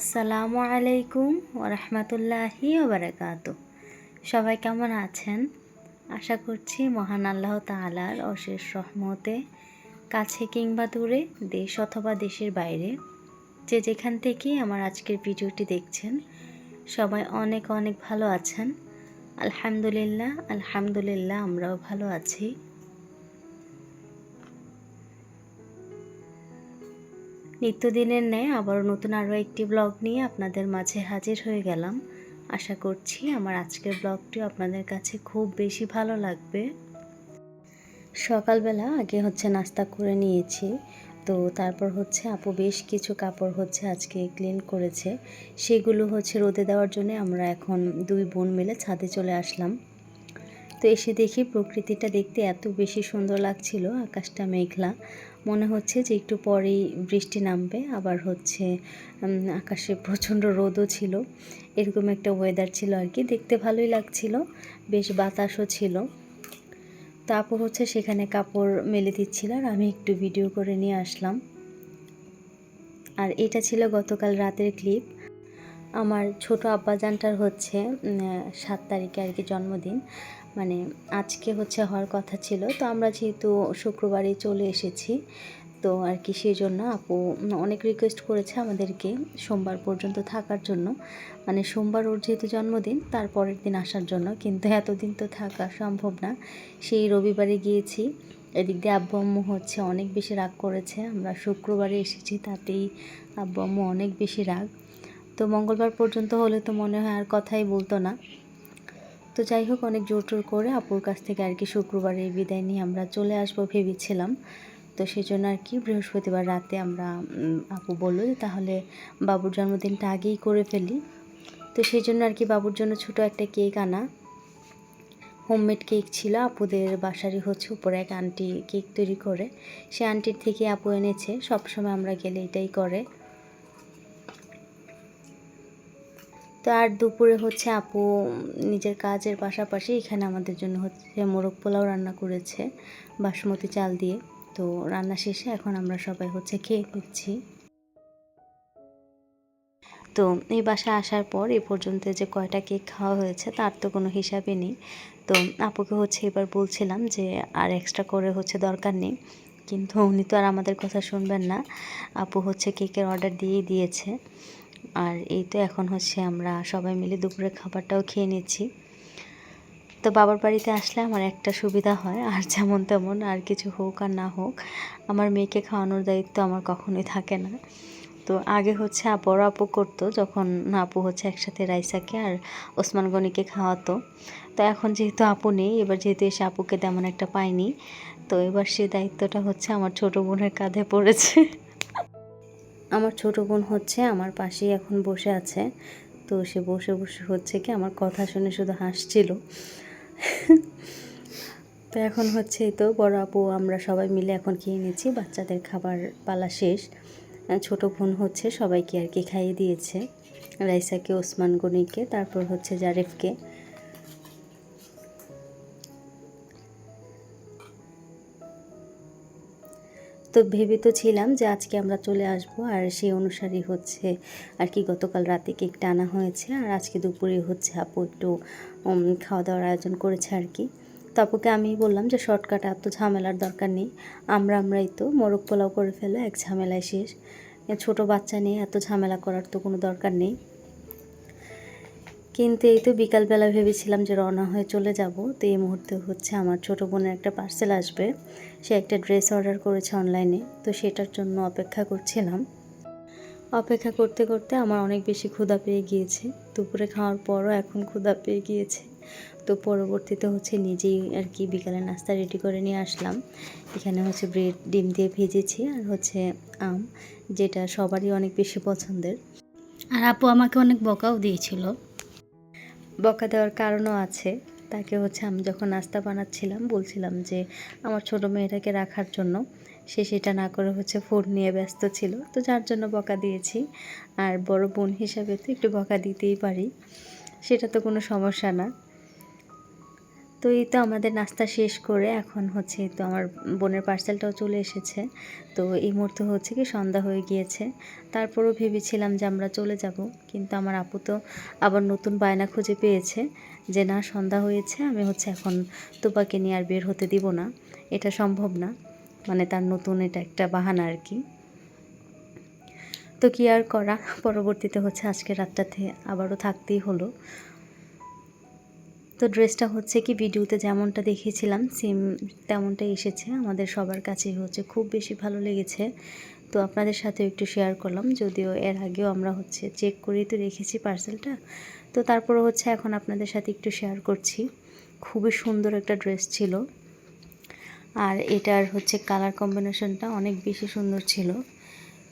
আসসালামু আলাইকুম ওরহমতুল্লাহি ওবরাকাত। সবাই কেমন আছেন? আশা করছি মহান আল্লাহ তালার অশেষ রহমতে, কাছে কিংবা দূরে, দেশ অথবা দেশের বাইরে, যে যেখান থেকে আমার আজকের ভিডিওটি দেখছেন, সবাই অনেক অনেক ভালো আছেন। আলহামদুলিল্লাহ আলহামদুলিল্লাহ, আমরাও ভালো আছি। নিত্যদিনের ন্যায় আবারও নতুন আরও একটি ব্লগ নিয়ে আপনাদের মাঝে হাজির হয়ে গেলাম। আশা করছি আমার আজকের ব্লগটিও আপনাদের কাছে খুব বেশি ভালো লাগবে। সকালবেলা আগে হচ্ছে নাস্তা করে নিয়েছি, তো তারপর হচ্ছে আপু বেশ কিছু কাপড় হচ্ছে আজকে ক্লিন করেছে। সেগুলো হচ্ছে রোদে দেওয়ার জন্য আমরা এখন দুই বোন মিলে ছাদে চলে আসলাম। তো এসে দেখি প্রকৃতিটা দেখতে এত বেশি সুন্দর লাগছিল, আকাশটা মেঘলা। মনে হচ্ছে যে একটু পরেই বৃষ্টি নামবে, আবার হচ্ছে আকাশে প্রচণ্ড রোদও ছিল। এরকম একটা ওয়েদার ছিল আর কি। দেখতে ভালোই লাগছিল, বেশ বাতাসও ছিল। তারপর হচ্ছে সেখানে কাপড় মেলে দিচ্ছিল আর আমি একটু ভিডিও করে নিয়ে আসলাম। আর এটা ছিল গতকাল রাতের ক্লিপ আমার ছোট আব্বাজানটার হচ্ছে সাত তারিখে আর কি জন্মদিন। মানে আজকে হচ্ছে হওয়ার কথা ছিল। তো আমরা যেহেতু শুক্রবারে চলে এসেছি, তো আর কি সেই জন্য আপু অনেক রিকোয়েস্ট করেছে আমাদেরকে সোমবার পর্যন্ত থাকার জন্য। মানে সোমবার ওর যেহেতু জন্মদিন, তার পরের দিন আসার জন্য। কিন্তু এতদিন তো থাকা সম্ভব না। সেই রবিবারে গিয়েছি। এদিক দিয়ে আব্বু আম্মু হচ্ছে অনেক বেশি রাগ করেছে। আমরা শুক্রবারে এসেছি, তাতেই আব্বু আম্মু অনেক বেশি রাগ। তো মঙ্গলবার পর্যন্ত হলে তো মনে হয় আর কথাই বলতো না। তো যাই হোক, অনেক জোর টোর করে আপুর কাছ থেকে আর কি শুক্রবারে বিদায় নিয়ে আমরা চলে আসব ভেবেছিলাম। তো সেই জন্য আর কি বৃহস্পতিবার রাতে আমরা আপু বলল যে তাহলে বাবুর জন্মদিনটা আগেই করে ফেলি। তো সেই জন্য আর কি বাবুর জন্য ছোট একটা কেক আনা। হোমমেড কেক ছিল, আপুদের বাসারই হচ্ছে উপরে এক আন্টি কেক তৈরি করে। সে আন্টির থেকে আপু এনেছে, সবসময় আমরা গেলে এটাই করে। তো আর দুপুরে হচ্ছে আপু নিজের কাজের পাশাপাশি এখানে আমাদের জন্য হচ্ছে মোরগ পোলাও রান্না করেছে, বাসমতি চাল দিয়ে। তো রান্না শেষে এখন আমরা সবাই হচ্ছে খেয়ে নিচ্ছি। তো এই বাসায় আসার পর এ পর্যন্ত যে কয়টা কেক খাওয়া হয়েছে তার তো কোনো হিসাবে নেই। তো আপুকে হচ্ছে এবার বলছিলাম যে আর এক্সট্রা করে হচ্ছে দরকার নেই। কিন্তু উনি তো আর আমাদের কথা শুনবেন না। আপু হচ্ছে কেকের অর্ডার দিয়েই দিয়েছে। আর এই তো এখন হচ্ছে আমরা সবাই মিলে দুপুরের খাবারটাও খেয়ে নিচ্ছি। তো বাবার বাড়িতে আসলে আমার একটা সুবিধা হয়, আর যেমন তেমন আর কিছু হোক আর না হোক, আমার মেয়েকে খাওয়ানোর দায়িত্ব আমার কখনোই থাকে না। তো আগে হচ্ছে বড় আপু করতো, যখন আপু হচ্ছে একসাথে রাইসাকে আর ওসমান গনিকে খাওয়াতো। তো এখন যেহেতু আপু নেই, এবার যেহেতু এসে আপুকে তেমন একটা পাইনি, তো এবার সে দায়িত্বটা হচ্ছে আমার ছোটো বোনের কাঁধে পড়েছে। আমার ছোট বোন হচ্ছে আমার পাশেই এখন বসে আছে। তো সে বসে বসে হচ্ছে কি আমার কথা শুনে শুধু হাসছিল। তো এখন হচ্ছে তো বড় আপু, আমরা সবাই মিলে এখন খেয়ে নিয়েছি বাচ্চাদের খাবার পালা শেষ। ছোট বোন হচ্ছে সবাইকে আর কি খাইয়ে দিয়েছে, রাইসাকে, ওসমান গনিকে, তারপর হচ্ছে জারেফকে। তো ভেবে তো ছিলাম যে আজকে আমরা চলে আসব আর সেই অনুসারী হচ্ছে আর কি গতকাল রাতে কেকটা আনা হয়েছে আর আজকে দুপুরে হচ্ছে আপু একটু খাওয়া দাওয়ার আয়োজন করেছে আর কি। তো আমি বললাম যে শর্টকাট এত ঝামেলার দরকার নেই। আমরা আমরাই তো, মোরগ পোলাও করে ফেলে এক ঝামেলায় শেষ। ছোট বাচ্চা নিয়ে এত ঝামেলা করার তো কোনো দরকার নেই। কিন্তু এই তো বিকালবেলা ভেবেছিলাম যে রওনা হয়ে চলে যাব। তো এই মুহূর্তে হচ্ছে আমার ছোটো বোনের একটা পার্সেল আসবে। সে একটা ড্রেস অর্ডার করেছে অনলাইনে তো সেটার জন্য অপেক্ষা করছিলাম। অপেক্ষা করতে করতে আমার অনেক বেশি ক্ষুধা পেয়ে গিয়েছে। দুপুরে খাওয়ার পরও এখন ক্ষুধা পেয়ে গিয়েছে। তো পরবর্তীতে হচ্ছে নিজেই আর কি বিকালে নাস্তা রেডি করে নিয়ে আসলাম। এখানে হচ্ছে ব্রেড ডিম দিয়ে ভেজেছি আর হচ্ছে আম, যেটা সবারই অনেক বেশি পছন্দের। আর আপু আমাকে অনেক বকাও দিয়েছিল। বকা দেওয়ার কারণও আছে। তাকে হচ্ছে আমি যখন নাস্তা বানাচ্ছিলাম, বলছিলাম যে আমার ছোট মেয়েটাকে রাখার জন্য সে সেটা না করে হচ্ছে ফোন নিয়ে ব্যস্ত ছিল। তো যার জন্য বকা দিয়েছি। আর বড় বোন হিসাবে তো একটু বকা দিতেই পারি। সেটা তো কোনো সমস্যা না। তো এই তো আমাদের নাস্তা শেষ করে এখন হচ্ছে তো আমার বোনের পার্সেলটাও চলে এসেছে। তো এই মুহূর্তে হচ্ছে কি সন্ধ্যা হয়ে গিয়েছে। তারপরও ভেবেছিলাম যে আমরা চলে যাব, কিন্তু আমার আপু তো আবার নতুন বায়না খুঁজে পেয়েছে যে না, সন্ধ্যা হয়েছে, আমি হচ্ছে এখন তোপাকে নিয়ে আর বের হতে দিব না। এটা সম্ভব না মানে তার নতুন এটা একটা বাহানা আর কি। তো কি আর করা? পরবর্তীতে হচ্ছে আজকে রাতটাতে আবারও থাকতেই হলো। তো ড্রেসটা হচ্ছে কি ভিডিওতে যেমনটা দেখিয়েছিলাম, সেম তেমনটাই এসেছে। আমাদের সবার কাছেই হচ্ছে, খুব বেশি ভালো লেগেছে। তো আপনাদের সাথে একটু শেয়ার করলাম, যদিও এর আগেও আমরা হচ্ছে চেক করেই তো রেখেছি পার্সেলটা তো তারপরে হচ্ছে এখন আপনাদের সাথে একটু শেয়ার করছি। খুবই সুন্দর একটা ড্রেস ছিল। আর এটার হচ্ছে কালার কম্বিনেশনটা অনেক বেশি সুন্দর ছিল।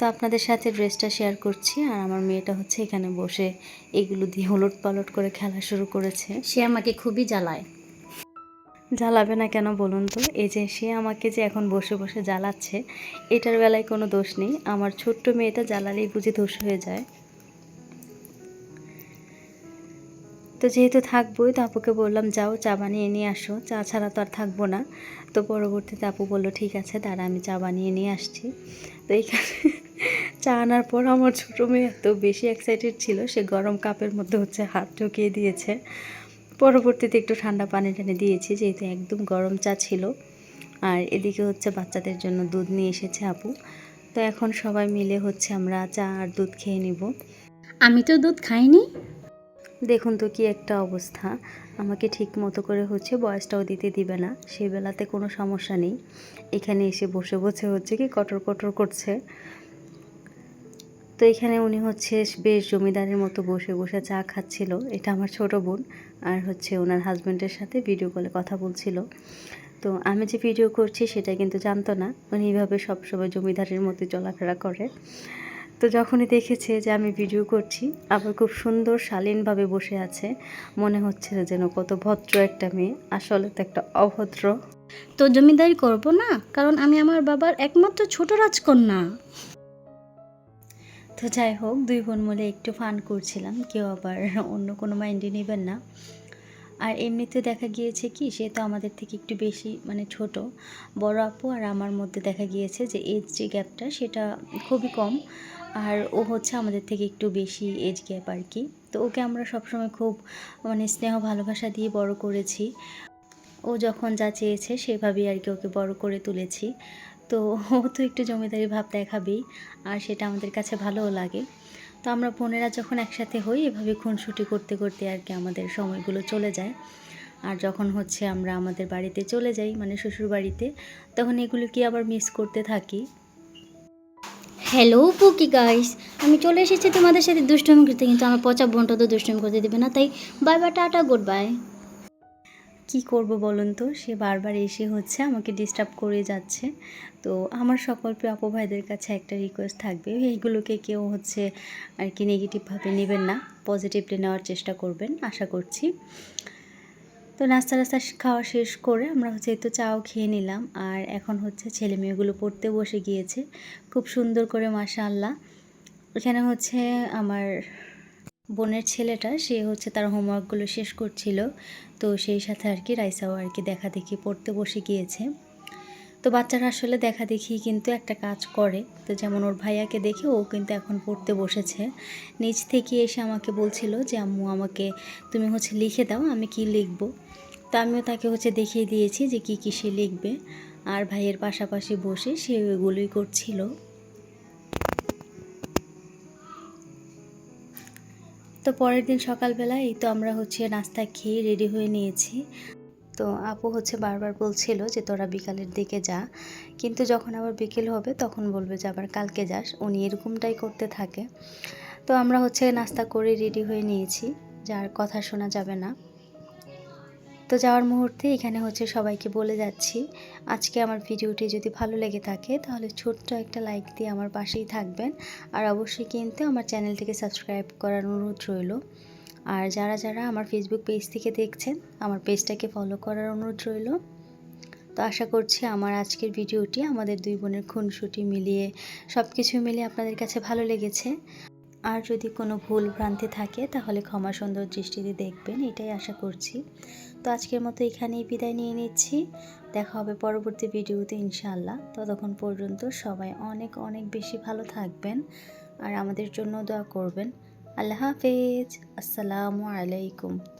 তো আপনাদের সাথে ড্রেসটা শেয়ার করছি আর আমার মেয়েটা হচ্ছে এখানে বসে এগুলো দিয়ে উলট পালট করে খেলা শুরু করেছে। সে আমাকে খুবই জ্বালায়। জ্বালাবে না কেন বলুন তো? এই যে সে আমাকে যে এখন বসে বসে জ্বালাচ্ছে এটার বেলায় কোনো দোষ নেই। আমার ছোট্ট মেয়েটা জ্বালালেই বুঝি দোষ হয়ে যায়। তো যেহেতু থাকবোই তো আপুকে বললাম যাও চা বানিয়ে নিয়ে আসো। চা ছাড়া তো আর থাকব না। তো পরবর্তীতে আপু বলল ঠিক আছে দাঁড়া আমি চা বানিয়ে নিয়ে আসছি। তো এইখানে চা আনার পর আমার ছোটো মেয়ে এত বেশি এক্সাইটেড ছিল সে গরম কাপের মধ্যে হচ্ছে হাত ঢুকিয়ে দিয়েছে। পরবর্তীতে একটু ঠান্ডা পানি টানি দিয়েছি যেহেতু একদম গরম চা ছিল। আর এদিকে হচ্ছে বাচ্চাদের জন্য দুধ নিয়ে এসেছে আপু। তো এখন সবাই মিলে হচ্ছে আমরা চা আর দুধ খেয়ে নিব। আমি তো দুধ খাইনি। দেখুন তো কি একটা অবস্থা। আমাকে ঠিক মতো করে হচ্ছে বয়সটাও দিতে দিবে না সেই বেলাতে কোনো সমস্যা নেই। এখানে এসে বসে বসে হচ্ছে কি কটর কটর করছে। তো এখানে উনি হচ্ছে বেশ জমিদারের মতো বসে বসে চা খাচ্ছিল। এটা আমার ছোট বোন আর হচ্ছে ওনার হাজব্যান্ডের সাথে ভিডিও কলে কথা বলছিল। তো আমি যে ভিডিও করছি সেটা কিন্তু জানতো না। উনি এইভাবে সবসময় জমিদারের মতো চলাফেরা করে। তো যখনই দেখেছে যে আমি ভিডিও করছি, আবার খুব সুন্দর শালীনভাবে বসে আছে, মনে হচ্ছে যেন কত ভদ্র একটা মেয়ে। আসলে তো একটা অভদ্র। তো জমিদারি করব না? কারণ আমি আমার বাবার একমাত্র ছোট রাজকন্যা। তো যাই হোক, দুই বোন মিলে একটু ফান করছিলাম। কেউ আবার অন্য কোনো মাইন্ডে নেবেন না। আর এমনিতে দেখা গিয়েছে কি, সে তো আমাদের থেকে একটু বেশি মানে ছোট। বড় আপু আর আমার মধ্যে দেখা গিয়েছে যে এজ যে গ্যাপটা সেটা খুবই কম। আর ও হচ্ছে আমাদের থেকে একটু বেশি এজ গ্যাপ আর কি তো ওকে আমরা সবসময় খুব মানে স্নেহ ভালোবাসা দিয়ে বড় করেছি। ও যখন যা চেয়েছে, সেভাবেই আর কি ওকে বড় করে তুলেছি। তো ও তো একটু জমিদারি ভাব দেখাবেই, আর সেটা আমাদের কাছে ভালোও লাগে। তো আমরা বোনেরা যখন একসাথে হই, এভাবে খুনসুটি করতে করতে আর কি আমাদের সময়গুলো চলে যায়। আর যখন হচ্ছে আমরা আমাদের বাড়িতে চলে যাই মানে শ্বশুর বাড়িতে তখন এগুলোকে আবার মিস করতে থাকি। হ্যালো পুকি গাইস আমি চলে এসেছি তোমাদের সাথে দুষ্টমি করতে, কিন্তু আমার পচা বোনটা তো দুষ্টমি করতে দেবে না, তাই বাই বা টাটা গুড বাই কি করব বলুন তো? সে বারবার এসে হচ্ছে আমাকে ডিস্টার্ব করে যাচ্ছে। তো আমার সকল প্রিয় ভাইদের কাছে একটা রিকোয়েস্ট থাকবে। এইগুলোকে কেউ হচ্ছে আর কি নেগেটিভভাবে নেবেন না। পজিটিভলি নেওয়ার চেষ্টা করবেন, আশা করছি। তো নাস্তা রাস্তা খাওয়া শেষ করে আমরা হচ্ছে একটু চাও খেয়ে নিলাম। আর এখন হচ্ছে ছেলে মেয়েগুলো পড়তে বসে গিয়েছে। খুব সুন্দর করে মাশাআল্লাহ। এখানে হচ্ছে আমার বোনের ছেলেটা, সে হচ্ছে তার হোমওয়ার্কগুলো শেষ করছিল। তো সেই সাথে আর কি রাইসাও আর কি দেখা দেখি পড়তে বসে গিয়েছে। তো বাচ্চারা আসলে দেখা দেখি কিন্তু একটা কাজ করে। তো যেমন ওর ভাইয়াকে দেখে ও কিন্তু এখন পড়তে বসেছে। নিচ থেকে এসে আমাকে বলছিল যে, আম্মু, আমাকে তুমি হচ্ছে লিখে দাও, আমি কি লিখব? তো আমিও তাকে হচ্ছে দেখিয়ে দিয়েছি যে কি কী সে লিখবে। আর ভাইয়ের পাশাপাশি বসে সে ওইগুলোই করছিল। তো পরের দিন সকালবেলা এই তো আমরা হচ্ছে নাস্তা খেয়ে রেডি হয়ে নিয়েছি। তো আপু হচ্ছে বারবার বলছিল যে তোরা বিকালের দিকে যা, কিন্তু যখন আবার বিকেল হবে তখন বলবে যে আবার কালকে যাস, উনি এরকমটাই করতে থাকে। তো আমরা হচ্ছে নাস্তা করে রেডি হয়ে নিয়েছি, যার কথা শোনা যাবে না। তো যাওয়ার মুহূর্তে এখানে হচ্ছে সবাইকে বলে যাচ্ছি। আজকে আমার ভিডিওটি যদি ভালো লেগে থাকে, তাহলে ছোট্ট একটা লাইক দিয়ে আমার পাশেই থাকবেন। আর অবশ্যই কিন্তু আমার চ্যানেলটিকে সাবস্ক্রাইব করার অনুরোধ রইল। আর যারা যারা আমার ফেসবুক পেজ থেকে দেখছেন, আমার পেজটাকে ফলো করার অনুরোধ রইল। তো আশা করছি আমার আজকের ভিডিওটি আমাদের দুই বোনের খুনসুটি মিলিয়ে সব কিছু মিলিয়ে আপনাদের কাছে ভালো লেগেছে। আর যদি কোনো ভুল ভ্রান্তি থাকে, তাহলে ক্ষমা সুন্দর দৃষ্টিতে দেখবেন, এটাই আশা করছি। তো আজকের মতো এখানেই বিদায় নিয়ে নিচ্ছি। দেখা হবে পরবর্তী ভিডিওতে, ইনশাআল্লাহ। ততক্ষণ পর্যন্ত সবাই অনেক অনেক বেশি ভালো থাকবেন আর আমাদের জন্য দোয়া করবেন। আল্লাহ হাফেজ। আসসালামু আলাইকুম।